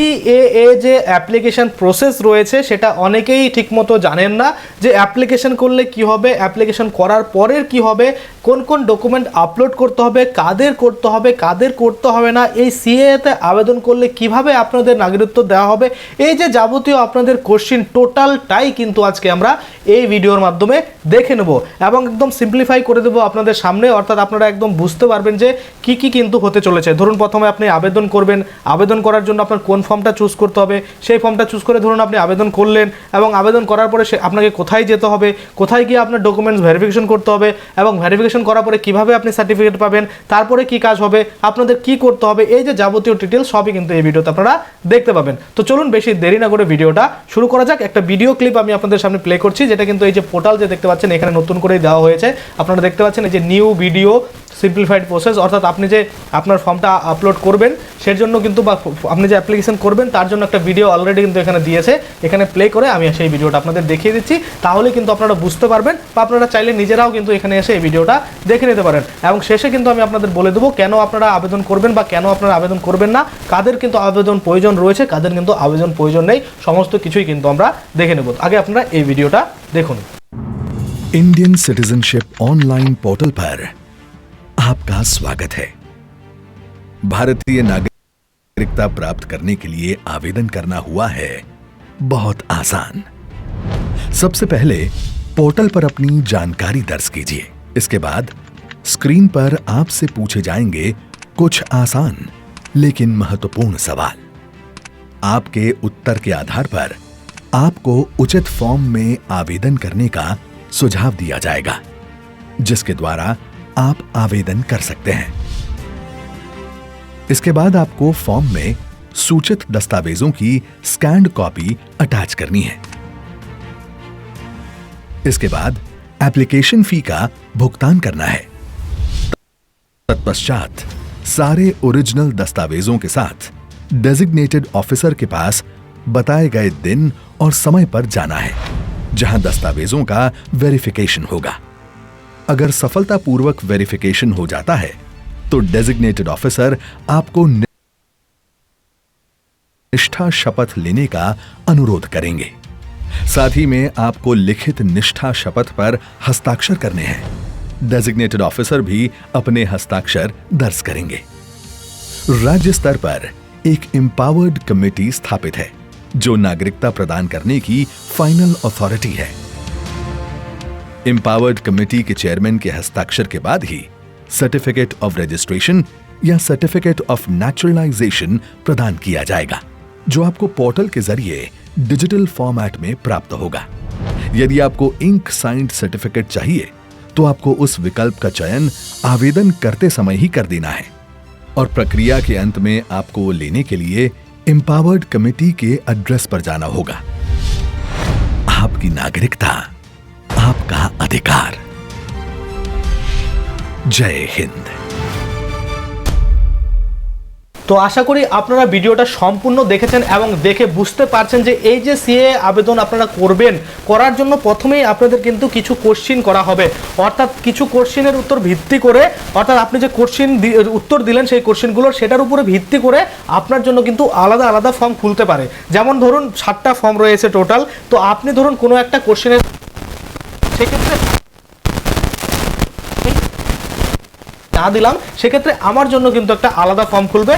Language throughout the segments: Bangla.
সিএএ যে অ্যাপ্লিকেশান প্রসেস রয়েছে, সেটা অনেকেই ঠিকমতো জানেন না যে অ্যাপ্লিকেশান করলে কি হবে অ্যাপ্লিকেশান করার পরের কি হবে কোন কোন ডকুমেন্ট আপলোড করতে হবে, কাদের করতে হবে, কাদের করতে হবে না, এই সিএতে আবেদন করলে কীভাবে আপনাদের নাগরিকত্ব দেওয়া হবে, এই যে যাবতীয় আপনাদের কোশ্চিন টোটালটাই কিন্তু আজকে আমরা এই ভিডিওর মাধ্যমে দেখে নেব এবং একদম সিম্পলিফাই করে দেবো আপনাদের সামনে, অর্থাৎ আপনারা একদম বুঝতে পারবেন যে কি কি কিন্তু হতে চলেছে। ধরুন প্রথমে আপনি আবেদন করবেন, আবেদন করার জন্য আপনার কোন ফর্মটা চুজ করতে হবে, সেই ফর্মটা চুজ করে ধরুন আপনি আবেদন করলেন এবং আবেদন করার পরে সে আপনাকে কোথায় যেতে হবে, কোথায় গিয়ে আপনার ডকুমেন্টস ভেরিফিকেশন করতে হবে এবং ভেরিফিকেশন করার পরে কীভাবে আপনি সার্টিফিকেট পাবেন, তারপরে কি কাজ হবে, আপনাদের কি করতে হবে, এই যে যাবতীয় ডিটেলস সবই কিন্তু এই ভিডিওতে আপনারা দেখতে পাবেন। তো চলুন বেশি দেরি না করে ভিডিওটা শুরু করা যাক। একটা ভিডিও ক্লিপ আমি আপনাদের সামনে প্লে করছি, যেটা কিন্তু এই যে পোর্টাল যে দেখতে পাচ্ছেন, এখানে নতুন করেই দেওয়া হয়েছে। আপনারা দেখতে পাচ্ছেন এই যে নিউ ভিডিও সিম্পলিফাইড প্রসেস অর্থাৎ আপনি যে আপনার ফর্মটা আপলোড করবেন সের জন্য কিন্তু বা আপনি যে অ্যাপ্লিকেশন করবেন তার জন্য একটা ভিডিও অলরেডি কিন্তু এখানে দিয়েছে এখানে প্লে করে আমি সেই ভিডিওটা আপনাদের দেখিয়ে দিচ্ছি তাহলে কিন্তু আপনারা বুঝতে পারবেন বা আপনারা চাইলে নিজেরাও কিন্তু এখানে এসে এই ভিডিওটা দেখে নিতে পারেন এবং শেষে কিন্তু আমি আপনাদের বলে দেবো কেন আপনারা আবেদন করবেন বা কেন আপনারা আবেদন করবেন না কাদের কিন্তু আবেদন প্রয়োজন রয়েছে কাদের কিন্তু আবেদন প্রয়োজন নেই সমস্ত কিছুই কিন্তু আমরা দেখে নেব আগে আপনারা এই ভিডিওটা দেখুন इंडियन सिटीजनशिप ऑनलाइन पोर्टल पर आपका स्वागत है। भारतीय नागरिकता प्राप्त करने के लिए आवेदन करना हुआ है। बहुत आसान। सबसे पहले पोर्टल पर अपनी जानकारी दर्ज कीजिए। इसके बाद स्क्रीन पर आपसे पूछे जाएँगे कुछ आसान, लेकिन महत्वपूर्ण सवाल। आपके उत्तर के आधार पर आपको उचित फॉर्म में आवेदन करने का सुझाव दिया जाएगा, जिसके द्वारा आप आवेदन कर सकते हैं। इसके बाद आपको फॉर्म में सूचित दस्तावेजों की स्कैंड कॉपी अटैच करनी है। इसके बाद एप्लीकेशन फ़ी का भुगतान करना है। तत्पश्चात सारे ओरिजिनल दस्तावेजों के साथ डेजिग्नेटेड ऑफिसर के पास बताए गए दिन और समय पर जाना है, जहाँ दस्तावेजों का वेरिफिकेशन होगा। अगर सफलतापूर्वक वेरिफिकेशन हो जाता है तो डेजिग्नेटेड ऑफिसर आपको निष्ठा शपथ लेने का अनुरोध करेंगे। साथ ही में आपको लिखित निष्ठा शपथ पर हस्ताक्षर करने हैं। डेजिग्नेटेड ऑफिसर भी अपने हस्ताक्षर दर्ज करेंगे। राज्य स्तर पर एक एम्पावर्ड कमेटी स्थापित है, जो नागरिकता प्रदान करने की फाइनल अथॉरिटी है। एम्पावर्ड कमेटी के चेयरमैन के हस्ताक्षर के बाद ही सर्टिफिकेट ऑफ़ रजिस्ट्रेशन या सर्टिफिकेट ऑफ़ नेचुरलाइजेशन प्रदान किया जाएगा, जो आपको पोर्टल के ज़रिए डिजिटल फॉर्मेट में प्राप्त होगा। यदि आपको इंक साइंड सर्टिफिकेट चाहिए तो आपको उस विकल्प का चयन आवेदन करते समय ही कर देना है। और प्रक्रिया के अंत में आपको लेने के लिए एम्पावर्ड कमेटी के एड्रेस पर जाना होगा। आपकी नागरिकता अधिकार जय हिंद তো আশা করি আপনারা ভিডিওটা সম্পূর্ণ দেখেছেন এবং দেখে বুঝতে পারছেন যে এই যে সিএ আবেদন আপনারা করবেন করার জন্য প্রথমেই আপনাদের কিন্তু কিছু কোশ্চিন করা হবে অর্থাৎ কিছু কোশ্চিনের উত্তর ভিত্তি করে অর্থাৎ আপনি যে কোশ্চিন উত্তর দিলেন সেই কোশ্চিনগুলোর সেটার উপরে ভিত্তি করে আপনার জন্য কিন্তু আলাদা আলাদা ফর্ম খুলতে পারে যেমন ধরুন সাতটা ফর্ম রয়েছে টোটাল তো আপনি ধরুন কোনো একটা কোশ্চেনের সেক্ষেত্রে না দিলাম, সেক্ষেত্রে আমার জন্য কিন্তু একটা আলাদা ফর্ম খুলবে।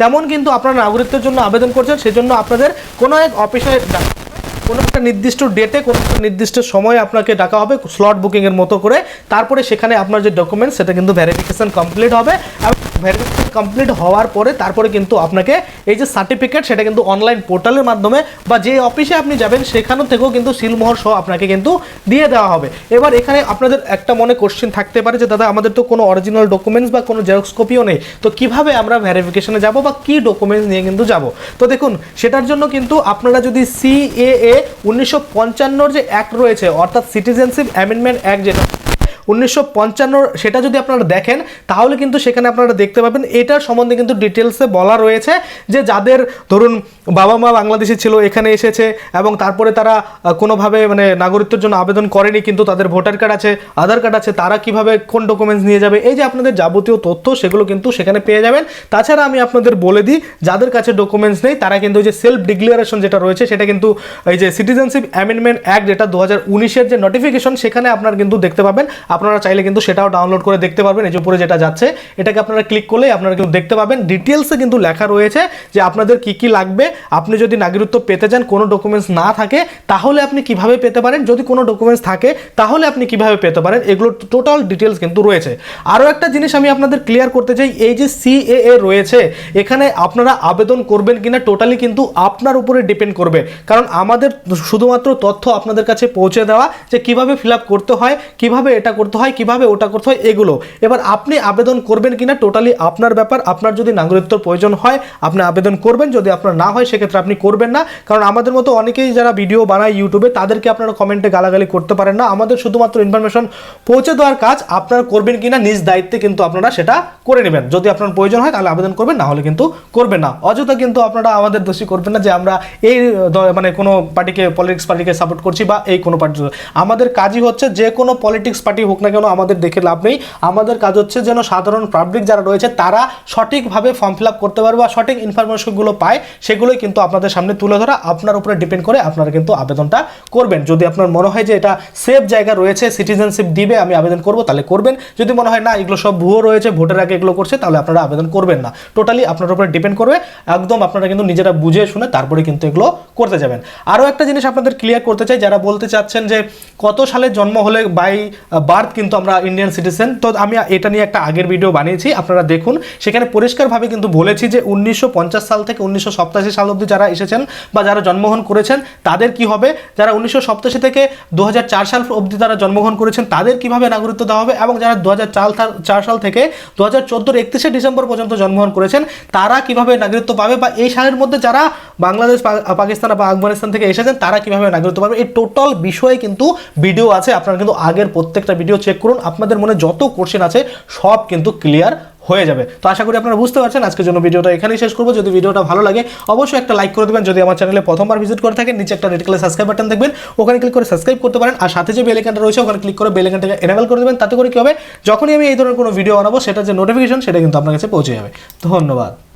তেমন কিন্তু আপনারা নাগরিকত্বের জন্য আবেদন করছেন, সেজন্য আপনাদের কোনো এক অফিসে কোনো একটা নির্দিষ্ট ডেটে কোনো একটা নির্দিষ্ট সময়ে আপনাকে ডাকা হবে স্লট বুকিংয়ের মতো করে। তারপরে সেখানে আপনার যে ডকুমেন্ট সেটা কিন্তু ভেরিফিকেশন কমপ্লিট হবে। ভেরিফিকেশন কমপ্লিট হওয়ার পরে তারপরে কিন্তু আপনাকে এই যে সার্টিফিকেট সেটা কিন্তু অনলাইন পোর্টালের মাধ্যমে বা যে অফিসে আপনি যাবেন, সেখানে থেকেও কিন্তু সিলমোহর সহ আপনাকে কিন্তু দিয়ে দেওয়া হবে। এবার এখানে আপনাদের একটা মনে কোশ্চেন থাকতে পারে যে, দাদা, আমাদের তো কোনো অরিজিনাল ডকুমেন্টস বা কোনো জেরক্স কপিও নেই। তো কীভাবে আমরা ভেরিফিকেশনে যাব বা কি ডকুমেন্টস নিয়ে কিন্তু যাব? তো দেখুন, সেটার জন্য কিন্তু আপনারা যদি সিএএ উনিশশো পঞ্চান্নর যে অ্যাক্ট রয়েছে, অর্থাৎ সিটিজেনশিপ অ্যামেন্ডমেন্ট অ্যাক্ট যেটা উনিশশো পঞ্চান্ন সেটা যদি আপনারা দেখেন, তাহলে কিন্তু সেখানে আপনারা দেখতে পাবেন, এটার সম্বন্ধে কিন্তু ডিটেলসে বলা রয়েছে যে যাদের ধরুন বাবা মা বাংলাদেশি ছিল, এখানে এসেছে এবং তারপরে তারা কোনোভাবে মানে নাগরিকত্বের জন্য আবেদন করেনি, কিন্তু তাদের ভোটার কার্ড আছে, আধার কার্ড আছে, তারা কীভাবে কোন ডকুমেন্টস নিয়ে যাবে, এই যে আপনাদের যাবতীয় তথ্য, সেগুলো কিন্তু সেখানে পেয়ে যাবেন। তাছাড়া আমি আপনাদের বলে দিই, যাদের কাছে ডকুমেন্টস নেই, তারা কিন্তু ওই যে সেলফ ডিক্লারেশন যেটা রয়েছে, সেটা কিন্তু এই যে সিটিজেনশিপ অ্যামেন্ডমেন্ট অ্যাক্ট যেটা দু হাজার উনিশের যে নোটিফিকেশন সেখানে আপনারা কিন্তু দেখতে পাবেন। আপনারা চাইলে কিন্তু সেটাও ডাউনলোড করে দেখতে পারবেন, এই যে উপরে যেটা যাচ্ছে, এটাকে আপনারা ক্লিক করলে আপনারা কিন্তু দেখতে পাবেন। ডিটেলসে কিন্তু লেখা রয়েছে যে আপনাদের কি কি লাগবে। আপনি যদি নাগরিকত্ব পেতে চান, কোনো ডকুমেন্টস না থাকে, তাহলে আপনি কীভাবে পেতে পারেন? যদি কোনো ডকুমেন্টস থাকে, তাহলে আপনি কীভাবে পেতে পারেন? এগুলো টোটাল ডিটেলস কিন্তু রয়েছে। আরও একটা জিনিস আমি আপনাদের ক্লিয়ার করতে চাই, এই যে সিএএ রয়েছে, এখানে আপনারা আবেদন করবেন কিনা টোটালি কিন্তু আপনার উপরে ডিপেন্ড করবে। কারণ আমাদের শুধুমাত্র তথ্য আপনাদের কাছে পৌঁছে দেওয়া যে কীভাবে ফিল করতে হয়, কীভাবে এটা করতে হয়, কীভাবে ওটা করতে হয়, এগুলো। এবার আপনি আবেদন করবেন কিনা টোটালি আপনার ব্যাপার। আপনার যদি নাগরিকত্বর প্রয়োজন হয়, আপনি আবেদন করবেন। যদি আপনার না হয়, সেক্ষেত্রে আপনি করবেন না। কারণ আমাদের মতো অনেকেই যারা ভিডিও বানায় ইউটিউবে, তাদেরকে আপনারা কমেন্টে গালাগালি করতে পারেন না। আমাদের শুধুমাত্র ইনফরমেশন পৌঁছে দেওয়ার কাজ আপনারা করবেন কিনা, নিজ দায়িত্বে কিন্তু আপনারা সেটা করে নেবেন। যদি আপনার প্রয়োজন হয়, তাহলে আবেদন করবেন, না হলে কিন্তু করবেন না। অযথা কিন্তু আপনারা আমাদের দোষী করবেন না যে আমরা এই মানে কোনো পার্টিকে পলিটিক্স পার্টিকে সাপোর্ট করছি বা এই কোনো পার্টি আমাদের কাজই হচ্ছে যে কোনো পলিটিক্স পার্টি হোক না কেন আমাদের দেখে লাভ নেই। আমাদের কাজ হচ্ছে যেন সাধারণ পাবলিক যারা রয়েছে, তারা সঠিকভাবে ফর্ম ফিল আপ করতে পারবে বা সঠিক ইনফরমেশনগুলো পায়, সেগুলোই কিন্তু আপনাদের সামনে তুলে ধরা। আপনার উপরে ডিপেন্ড করে আপনারা কিন্তু আবেদনটা করবেন। যদি আপনার মনে হয় যে এটা সেফ জায়গা রয়েছে সিটিজেনশিপ দিবে, আমি আবেদন করব, তাহলে করবেন। যদি মনে হয় না, এগুলো সব ভুয়ো রয়েছে, ভোটের আগে এগুলো করছে, তাহলে আপনারা আবেদন করবেন না। টোটালি আপনার উপরে ডিপেন্ড করবে, একদম আপনারা কিন্তু নিজেরা বুঝে শুনে তারপরে কিন্তু এগুলো করতে যাবেন। আরও একটা জিনিস আপনাদের ক্লিয়ার করতে চাই, যারা বলতে চাচ্ছেন যে কত সালে জন্ম হলে বাই বার্থ কিন্তু আমরা ইন্ডিয়ান সিটিজেন তো আমি এটা নিয়ে একটা আগের ভিডিও বানিয়েছি, আপনারা দেখুন। সেখানে পরিষ্কারভাবে কিন্তু বলেছি যে উনিশশো পঞ্চাশ সাল থেকে উনিশশো সাতাশি সাল অবধি যারা এসেছেন বা যারা জন্মগ্রহণ করেছেন, তাদের কি হবে? যারা উনিশশো থেকে দু হাজার চার সাল অবধি তারা জন্মগ্রহণ করেছেন, তাদের কীভাবে নাগরিকত্ব দেওয়া হবে এবং যারা দু সাল থেকে দু হাজার চোদ্দোর একত্রিশে ডিসেম্বর পর্যন্ত জন্মগ্রহণ করেছেন, তারা কীভাবে নাগরিকত্ব পাবে বা এই সালের মধ্যে যারা বাংলাদেশ পাকিস্তান বা আফগানিস্তান থেকে এসেছেন, তারা কীভাবে নাগরিকত্ব পাবে এই টোটাল বিষয়ে কিন্তু ভিডিও আছে, আপনারা কিন্তু আগের প্রত্যেকটা ভিডিও চেক করুন। আপনাদের মনে যত কোশ্চেন আছে, সব কিন্তু ক্লিয়ার হয়ে যাবে। তো আশা করি আপনারা বুঝতে পারছেন, আজকের জন্য ভিডিওটা এখানেই শেষ করব। যদি ভিডিওটা ভালো লাগে, অবশ্যই একটা লাইক করে দেবেন। যদি আমার চ্যানেলে প্রথমবার ভিজিট করে থাকেন, নিচে একটা রেড কালার সাবস্ক্রাইব বাটন দেখবেন। ওখানে ক্লিক করে সাবস্ক্রাইব করতে পারেন। আর সাথে যে বেল আইকনটা রয়েছে, ওখানে ক্লিক করে বেল আইকনটাকে এনেবল করে দেবেন। তাতে করে কী হবে? যখনই আমি এই ধরনের কোনো ভিডিও বানাবো সেটা যে নোটিফিকেশন সেটা কিন্তু আপনার কাছে পৌঁছে যাবে। ধন্যবাদ।